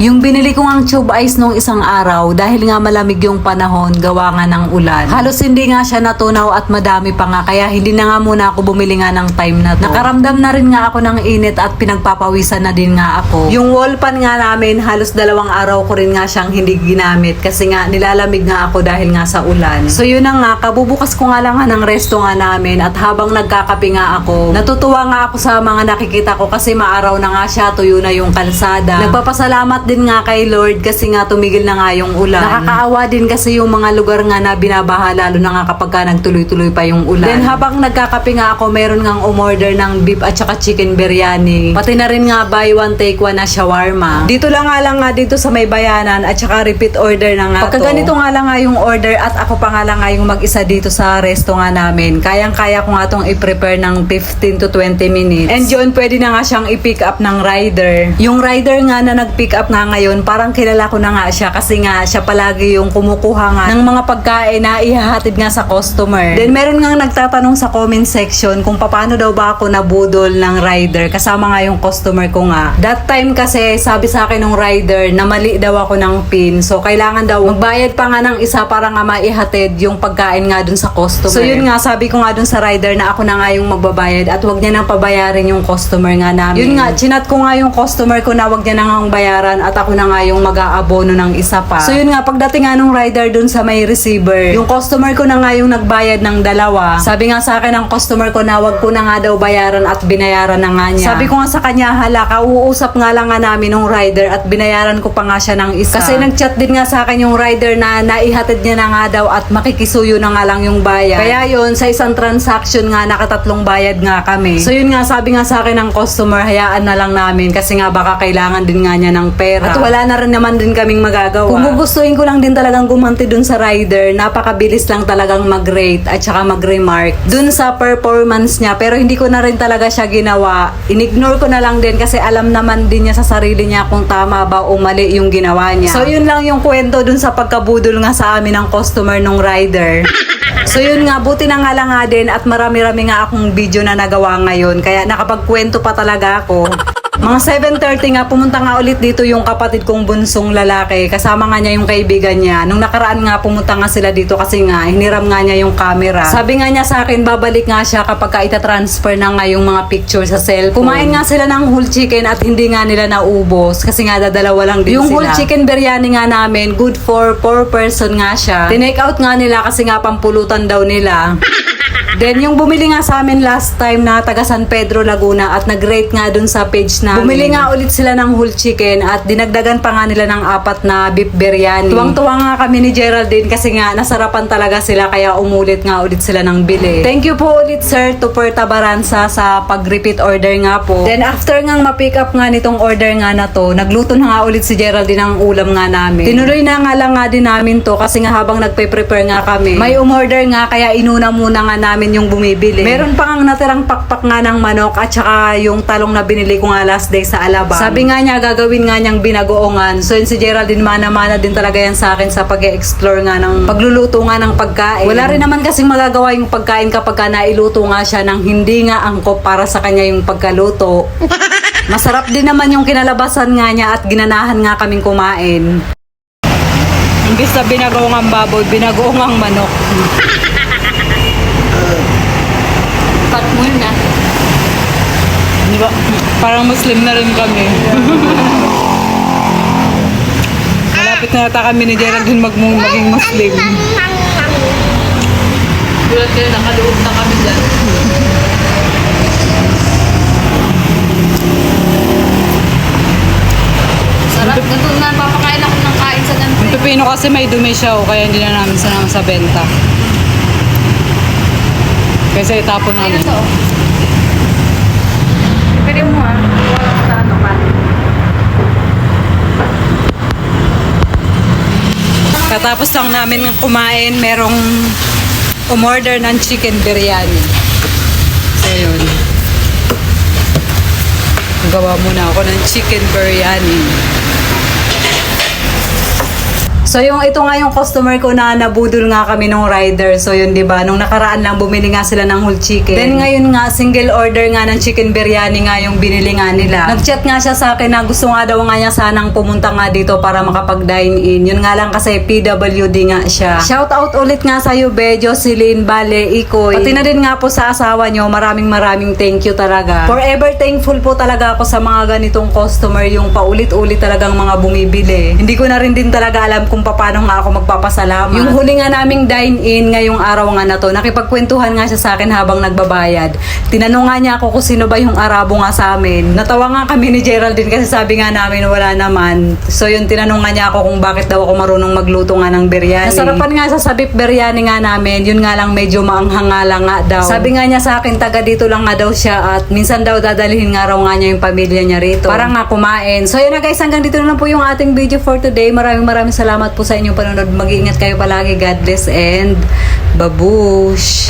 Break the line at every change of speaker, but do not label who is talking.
Yung binili ko ang tube ice nung isang araw dahil nga malamig yung panahon, gawa nga ng ulan. Halos hindi nga siya natunaw at madami pa nga kaya hindi na nga muna ako bumili nga ng time na to. Nakaramdam na rin nga ako ng init at pinagpapawisan na din nga ako. Yung wall pan nga namin, halos dalawang araw ko rin nga siyang hindi ginamit kasi nga nilalamig nga ako dahil nga sa ulan. So yun na nga, kabubukas ko nga lang nga ng resto nga namin at habang nagkakape nga ako, natutuwa nga ako sa mga nakikita ko kasi maaraw na nga siya, tuyo na yung kalsada. Nagpapasalamat din nga kay Lord kasi nga tumigil na nga yung ulan. Nakakaawa din kasi yung mga lugar nga na binabaha lalo na nga kapag ka nagtuloy-tuloy pa yung ulan. Then habang nagkakape nga ako, meron nga umorder ng beef at saka chicken biryani. Pati na rin nga buy one take one na shawarma. Dito lang nga lang nga dito sa may bayanan at saka repeat order na nga Pagka
to.
ganito nga lang nga yung order at ako pa nga lang nga yung mag-isa dito sa resto nga namin. Kayang-kaya ko nga tong i-prepare ng 15 to 20 minutes. And yun, pwede na nga siyang i-pick up ng rider. Yung rider nga na nag-pick up nga ngayon, parang kilala ko na nga siya kasi nga siya palagi yung kumukuha nga ng mga pagkain na ihahatid nga sa customer. Then meron nga nagtatanong sa comment section kung paano daw ba ako nabudol ng rider kasama nga yung customer ko nga. That time kasi sabi sa akin ng rider na mali daw ako ng pin. So kailangan daw magbayad pa nga ng isa para nga maihatid yung pagkain nga dun sa customer. So yun nga sabi ko nga dun sa rider na ako na nga yung magbabayad at wag niya nang pabayarin yung customer nga namin. Yun nga, chinat ko nga yung customer ko na wag niya na nga bayaran at ako na nga yung mag-aabono ng isa pa. So yun nga, pagdating nga nung rider dun sa may receiver, yung customer ko na nga yung nagbayad ng dalawa. Sabi nga sa akin ng customer ko na wag ko na nga daw bayaran at binayaran na nga niya. Sabi ko nga sa kanya, hala, kauusap nga lang nga namin nung rider at binayaran ko pa nga siya ng isa. Kasi nagchat din nga sa akin yung rider na naihatid niya na nga daw at makikisuyo na nga lang yung bayad. Kaya yun, sa isang transaction nga, nakatatlong bayad nga kami. So yun nga, sabi nga sa akin ng customer, hayaan na lang namin kasi nga baka kailangan din nga niya ng pera. At wala na rin naman din kaming magagawa. Kung gugustuhin ko lang din talagang gumanti dun sa rider, napakabilis lang talagang mag-rate at saka mag-remark dun sa performance niya. Pero hindi ko na rin talaga siya ginawa. Inignore ko na lang din kasi alam naman din niya sa sarili niya kung tama ba o mali yung ginawa niya. So yun lang yung kwento dun sa pagkabudol nga sa amin ng customer nung rider. So yun nga, buti na nga lang nga din at marami-rami nga akong video na nagawa ngayon. Kaya nakapagkwento pa talaga ako. Mga 7.30 nga, pumunta nga ulit dito yung kapatid kong bunsong lalaki. Kasama nga niya yung kaibigan niya. Nung nakaraan nga, pumunta nga sila dito kasi nga, hiniram nga niya yung camera. Sabi nga niya sa akin, babalik nga siya kapag ka ita-transfer na nga yung mga picture sa cellphone. Kumain nga sila ng whole chicken at hindi nga nila naubos kasi nga dadalawa lang din yung sila. Yung whole chicken biryani nga namin, good for 4 person nga siya. Tinake out nga nila kasi nga pampulutan daw nila. Then yung bumili nga sa amin last time na taga San Pedro Laguna at nag-rate nga dun sa page namin. Bumili nga ulit sila ng whole chicken at dinagdagan pa nga nila ng apat na beef biryani. Tuwang-tuwa nga kami ni Geraldine kasi nga nasarapan talaga sila kaya umulit nga ulit sila ng bili. Thank you po ulit sir to Puerta Baranza sa pag-repeat order nga po. Then after nga ma-pick up nga nitong order nga na to, nagluto na nga ulit si Geraldine ng ulam nga namin. Tinuloy na nga lang nga din namin to kasi nga habang nagpe-prepare nga kami, may umorder nga kaya inuna muna nga namin yung bumibili. Meron pa nga natirang pakpak nga ng manok at saka yung talong na binili ko nga last day sa Alabang. Sabi nga niya gagawin nga niyang binagoongan. So yun si Geraldine mana-mana din talaga yan sa akin sa pag-explore nga ng pagluluto nga ng pagkain. Wala rin naman kasing magagawa yung pagkain kapag ka nailuto nga siya ng hindi nga angkop para sa kanya yung pagkaluto. Masarap din naman yung kinalabasan nga niya at ginanahan nga kaming kumain. Imbis na binagoong ang baboy, binagoong ang manok.
Cut mo yun ah.
Di ba? Parang Muslim na rin kami. Malapit na yata kami ni Geraldine mag maging Muslim.
Tulad kayo, nakaluot na kami dyan. Sarap. Ganito na, papakain ako ng kain sa ganito.
Yung pipino kasi may dumi siya o kaya hindi na namin sanang sa benta. Kasi itapon namin. Pwede mo ah. Wala sa ano ka. Katapos lang namin kumain, merong umorder ng chicken biryani. So yun. Gawa muna ako ng chicken biryani. So yung ito nga yung customer ko na nabudol nga kami nung rider. So yun 'di ba? Nung nakaraan lang bumili nga sila ng whole chicken. Then ngayon nga single order nga ng chicken biryani nga yung binili nga nila. Nag-chat nga siya sa akin na gusto nga daw nga niya sanang pumunta nga dito para makapag-dine in. Yun nga lang kasi PWD nga siya. Shout out ulit nga sa iyo Bejo, Celine, Bale, Ikoy. Pati na din nga po sa asawa nyo. Maraming maraming thank you talaga. Forever thankful po talaga ako sa mga ganitong customer yung paulit-ulit talagang mga bumibili. Hindi ko na rin din talaga alam kung paano nga ako magpapasalamat. Yung huli nga naming dine-in ngayong araw nga na to, nakipagkwentuhan nga siya sa akin habang nagbabayad. Tinanong nga niya ako kung sino ba yung Arabo nga sa amin. Natawa nga kami ni Geraldine kasi sabi nga namin wala naman. So yun, tinanong nga niya ako kung bakit daw ako marunong magluto nga ng biryani. Nasarapan nga sa sabip biryani nga namin, yun nga lang medyo maanghangala nga daw. Sabi nga niya sa akin, taga dito lang nga daw siya at minsan daw dadalhin nga raw nga niya yung pamilya niya rito. Para nga kumain. So yun na guys, hanggang dito na lang po yung ating video for today. Maraming maraming salamat po sa inyong panonood. Mag-iingat kayo palagi. God bless and babush!